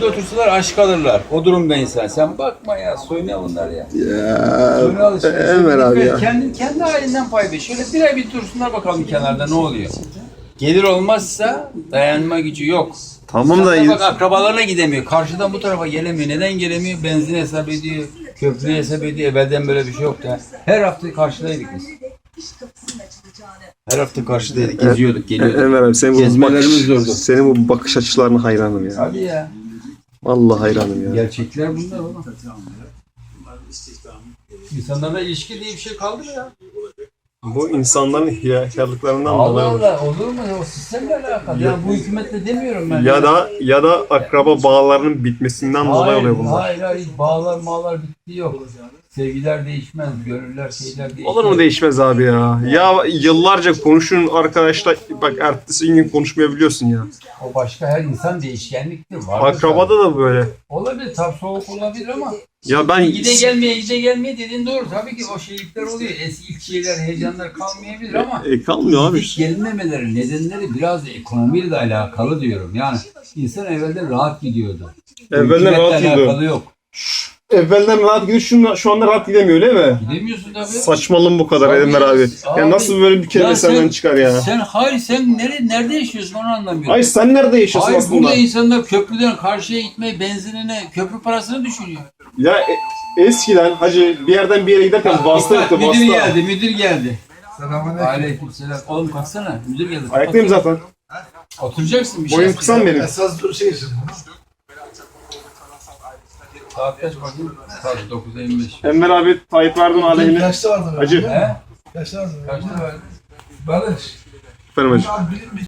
burada otursalar aç kalırlar. O durumda insan. Sen bakma ya soyuna bunlar ya. Ya Soyuna alışveriş. Enver abi ya. Kendi, kendi halinden pay ver. Şöyle bir ay bir dursunlar bakalım kenarda ne oluyor. Gelir olmazsa dayanma gücü yok. Tamam da bak akrabalarına gidemiyor. Karşıdan bu tarafa gelemiyor. Neden gelemiyor? Benzin hesap ediyor. Köprü hesap ediyor. Evvelden böyle bir şey yoktu. ha. Her hafta karşıdaydık biz. Her hafta karşıdaydık. Geziyorduk, geliyorduk. Enver abi senin bu Gezmelerimiz bakış, senin bu bakış açılarına hayranım ya. Hadi ya. Vallahi hayranım ya. Gerçekler bunlar oğlum. İnsanlarla ilişki diye bir şey kaldı mı ya? Bu insanların hiyakarlıklarından Allah dolayı olur. Allah olur mu? O sistemle alakalı. Ya bu hükümetle demiyorum ben. Ya da ya da akraba bağlarının bitmesinden dolayı hayır, oluyor bunlar. hayır, hayır. Bağlar mağlar bitti yok. Sevgiler değişmez, gönüller şeyler değişmez. Olur mu değişmez abi ya. Ya yıllarca konuşun arkadaşlar bak ertesi gün konuşmayabiliyorsun ya. O başka her insan değişkenliktir. Var Akrabada da böyle. Olabilir, tabii soğuk olabilir ama Ya ben gide gelmeye gide gelmeye dediğin doğru. Tabii ki o şeylikler oluyor. Eski ilk şeyler, heyecanlar kalmayabilir ama e, kalmıyor abi. ilk gelinmemeleri nedenleri biraz da ekonomiyle de alakalı diyorum. Yani insan evvelden rahat gidiyordu. Evvelden Hükümetle rahat gidiyordu. alakalı yok. Evvelden rahat gidiyor şu, şu anda rahat gidemiyor öyle mi? Gidemiyorsun tabii. Saçmalığın bu kadar Tabii. Enver abi. Abi. Ya nasıl böyle bir kelime Ya senden sen- çıkar ya? Sen hayır sen nere, nerede yaşıyorsun onu anlamıyorum. Ay sen nerede yaşıyorsun Hayır aslında? burada insanlar köprüden karşıya gitmeyi benzinine, köprü parasını düşünüyor. Ya e- eskiden hacı bir yerden bir yere giderken vasıta yoktu müdür vasıta. geldi, müdür geldi. Selamünaleyküm. Aleyküm selam. Oğlum kalksana, müdür geldi. Ayaktayım zaten. Oturacaksın bir şey. Boyum kısa mı benim? Esas dur şeysin. Saat kaç bakayım? Saat 9'a 25. Enver abi Tayyip Erdoğan aleyhine. Kaçta vardı? Hacı. He? Kaçta vardı? Kaçta var? Barış. Efendim hacı. Bir